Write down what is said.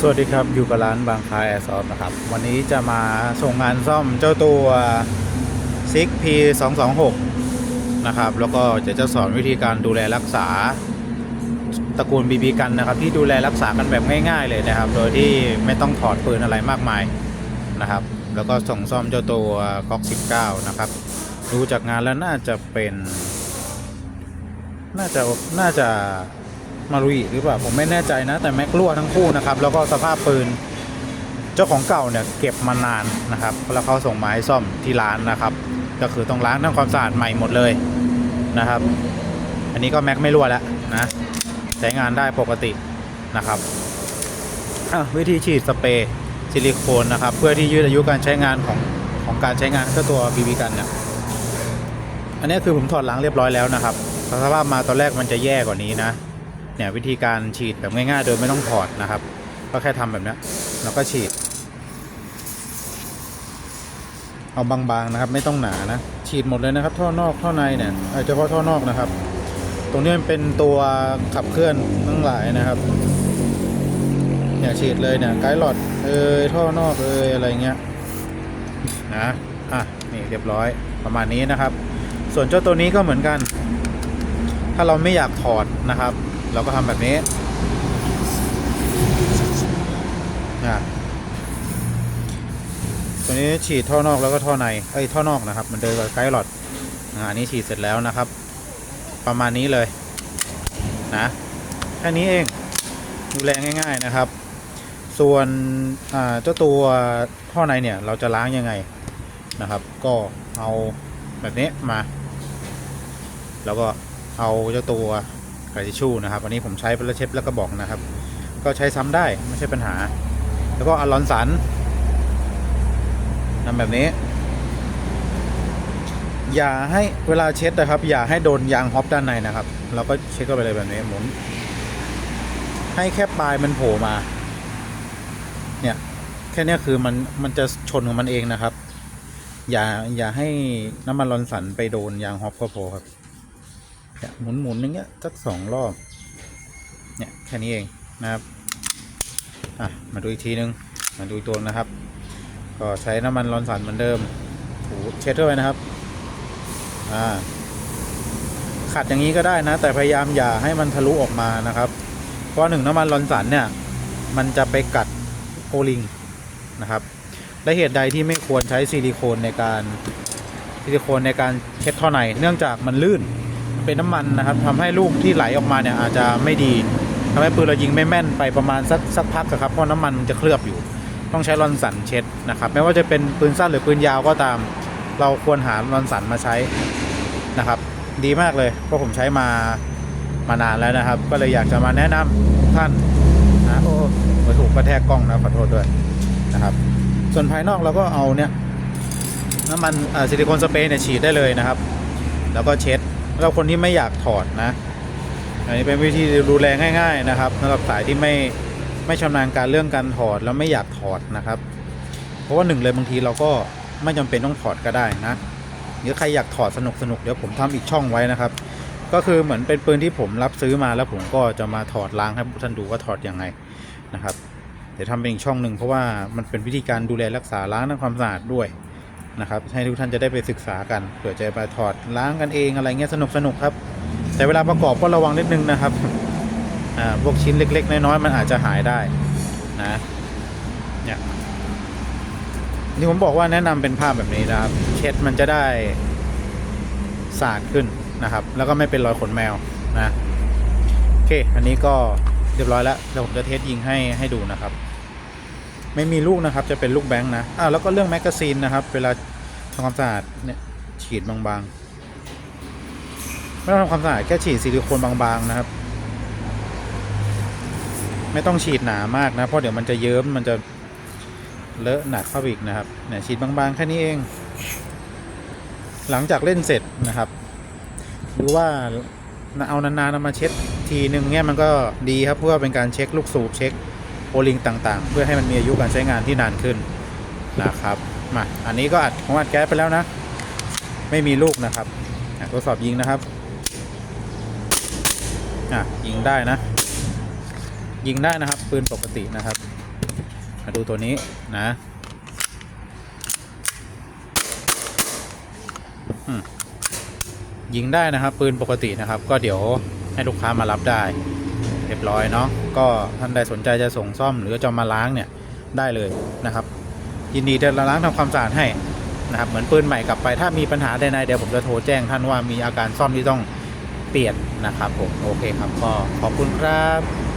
สวัสดีครับอยู่กับร้านบางคายแอร์ซอฟนะครับ วันนี้จะมาส่งงานซ่อมเจ้าตัวซิก P 2 2 6นะครับ แล้วก็จะจะสอนวิธีการดูแลรักษาตระกูลบีบีกันนะครับ ที่ดูแลรักษากันแบบง่าย ๆเลยนะครับ โดยที่ไม่ต้องถอดปืนอะไรมากมายนะครับ แล้วก็ส่งซ่อมเจ้าตัวก๊อก19 นะครับ ดูจากงานแล้วน่าจะเป็น น่าจะน่าจะ มารุยหรือเปล่าผมไม่แน่ใจนะ แต่แม็กรั่วทั้งคู่นะครับ แล้วก็สภาพปืน เจ้าของเก่าเนี่ยเก็บมานานนะครับ แล้วเขาส่งมาให้ซ่อมที่ร้านนะครับ ก็คือต้องล้างทำความสะอาดใหม่หมดเลยนะครับ อันนี้ก็แม็กไม่รั่วแล้วนะ ใช้งานได้ปกตินะครับวิธีฉีดสเปรย์ซิลิโคนนะครับ เพื่อที่ยืดอายุการใช้งานของของการใช้งานเจ้าตัวบีบีกันเนี่ยอันนี้คือผมถอดล้างเรียบร้อยแล้วนะครับสภาพมาตอนแรกมันจะแย่กว่านี้นะ เนี่ยวิธีการฉีดแบบง่ายๆ โดยไม่ต้องถอดนะครับ ก็แค่ทำแบบนี้แล้วก็ฉีด เอาบางๆนะครับ ไม่ต้องหนานะ ฉีดหมดเลยนะครับ ท่อนอกท่อในเนี่ยเอ้ยเฉพาะท่อนอกนะครับ ตรงนี้มันเป็นตัวขับเคลื่อนทั้งหลายนะครับเนี่ยฉีดเลยเนี่ยไกด์หลอดเอ้ยท่อนอกเอ้ยอะไรเงี้ยนะอะนี่เรียบร้อยประมาณนี้นะครับ ส่วนเจ้าตัวนี้ก็เหมือนกัน ถ้าเราไม่อยากถอดนะครับ เราก็ทำแบบนี้นะตัวนี้ฉีดท่อนอกแล้วก็ท่อในเอ้ยท่อนอกนะครับมันเดินกับไกด์หลอดอันนี้ฉีดเสร็จแล้วนะครับ ประมาณนี้เลยนะแค่นี้เองดูแลง่าย ๆนะครับ ส่วนเจ้าตัวท่อในเนี่ยเราจะล้างยังไงนะครับ ก็เอาแบบนี้มา แล้วก็เอาเจ้าตัว กระดิชชู่นะครับอันนี้ผมใช้เป็นเช็ดแล้วก็บอกนะครับ ก็ใช้ซ้ำได้ไม่ใช่ปัญหา แล้วก็อลอนสันทำแบบนี้ อย่าให้เวลาเช็ดนะครับ อย่าให้โดนยางฮอปด้านในนะครับ เราก็เช็ดเข้าไปเลยแบบนี้หมุน ให้แค่ปลายมันโผล่มา เนี่ยแค่นี้คือมันมันจะชนของมันเองนะครับ อย่าอย่าให้น้ำมันลอนสันไปโดนยางฮอปก็พอครับ เนี่ยหมุนหมุนอย่างเงี้ยสักสองรอบ เนี่ยแค่นี้เองนะครับ อะมาดูอีกทีนึง มาดูตัวนะครับ ก็ใช้น้ำมันร้อนสันเหมือนเดิมถูเช็ดด้วยนะครับ อ่า ขัดอย่างนี้ก็ได้นะ แต่พยายามอย่าให้มันทะลุออกมานะครับ เพราะหนึ่งน้ำมันร้อนสันเนี่ย มันจะไปกัดโอลิงนะครับ และเหตุใดที่ไม่ควรใช้ซิลิโคนในการซิลิโคนในการเช็ดท่อในเนื่องจากมันลื่น เป็นน้ำมันนะครับทำให้ลูกที่ไหลออกมาเนี่ยอาจจะไม่ดีทำให้ปืนเรายิงไม่แม่นไปประมาณสักสักพักครับเพราะน้ำมันมันจะเคลือบอยู่ ต้องใช้รอนสันเช็ดนะครับไม่ว่าจะเป็นปืนสั้นหรือปืนยาวก็ตาม เราควรหารอนสันมาใช้นะครับ ดีมากเลยเพราะผมใช้มามานานแล้วนะครับ ก็เลยอยากจะมาแนะนำทุกท่านนะโอ้มาถูกกระแทกกล้องนะขอโทษด้วยนะครับ ส่วนภายนอกเราก็เอาเนี่ยน้ำมันอ่าซิลิโคนสเปรย์เนี่ยฉีดได้เลยนะครับ แล้วก็เช็ด สำหรับคนที่ไม่อยากถอดนะ อันนี้เป็นวิธีดูแลง่าย ๆนะครับสำหรับสายที่ไม่ไม่ชำนาญการเรื่องการถอดแล้วไม่อยากถอดนะครับ เพราะว่าหนึ่งเลยบางทีเราก็ไม่จำเป็นต้องถอดก็ได้นะหรือใครอยากถอดสนุกสนุกๆเดี๋ยวผมทำอีกช่องไว้นะครับ ก็คือเหมือนเป็นปืนที่ผมรับซื้อมาแล้วผมก็จะมาถอดล้างให้ท่านดูว่าถอดยังไงนะครับ เดี๋ยวทำเป็นอีกช่องหนึ่งเพราะว่ามันเป็นวิธีการดูแลรักษาล้างทำความสะอาดด้วย นะครับให้ทุกท่านจะได้ไปศึกษากันเผื่อจะไปถอดล้างกันเองอะไรเงี้ยสนุกสนุกครับ แต่เวลาประกอบก็ระวังนิดนึงนะครับอ่าพวกชิ้นเล็ก ๆ น้อยๆมันอาจจะหายได้นะเนี่ยที่ผมบอกว่าแนะนำเป็นภาพแบบนี้นะครับ เช็ดมันจะได้สะอาดขึ้นนะครับ แล้วก็ไม่เป็นรอยขนแมวนะโอเค อันนี้ก็เรียบร้อยแล้วเดี๋ยวผมจะเทสยิงให้ให้ดูนะครับ ไม่มีลูกนะครับจะเป็นลูกแบงค์นะอ่าแล้วก็เรื่องแมกกาซีนนะครับ เวลาทำความสะอาดเนี่ยฉีดบางๆ ไม่ต้องทำความสะอาดแค่ฉีดซิลิโคนบางๆนะครับ ไม่ต้องฉีดหนามากนะเพราะเดี๋ยวมันจะเยิ้มมันจะเลอะหนักเข้าไปอีกนะครับเนี่ยฉีดบางๆแค่นี้เอง หลังจากเล่นเสร็จนะครับ หรือว่าเอานานๆมาเช็ดทีหนึ่งเนี่ยมันก็ดีครับเพื่อเป็นการเช็คลูกสูบเช็ค ลิงต่างๆ เพื่อให้มันมีอายุการใช้งานที่นานขึ้นนะครับมาอันนี้ก็อัดผมอัดแก๊สไปแล้วนะ ไม่มีลูกนะครับทดสอบยิงนะครับอะยิงได้นะ ยิงได้นะครับปืนปกตินะครับมาดูตัวนี้นะยิงได้นะครับปืนปกตินะครับ ก็เดี๋ยวให้ลูกค้ามารับได้ เรียบร้อยเนาะก็ท่านใดสนใจจะส่งซ่อมหรือจะมาล้างเนี่ยได้เลยนะครับ ยินดีจะล้างทำความสะอาดให้นะครับเหมือนปืนใหม่กลับไปถ้ามีปัญหาใดๆเดี๋ยวผมจะโทรแจ้งท่านว่ามีอาการซ่อมที่ต้องเปลี่ยนนะครับผมโอเคครับก็ขอบคุณครับ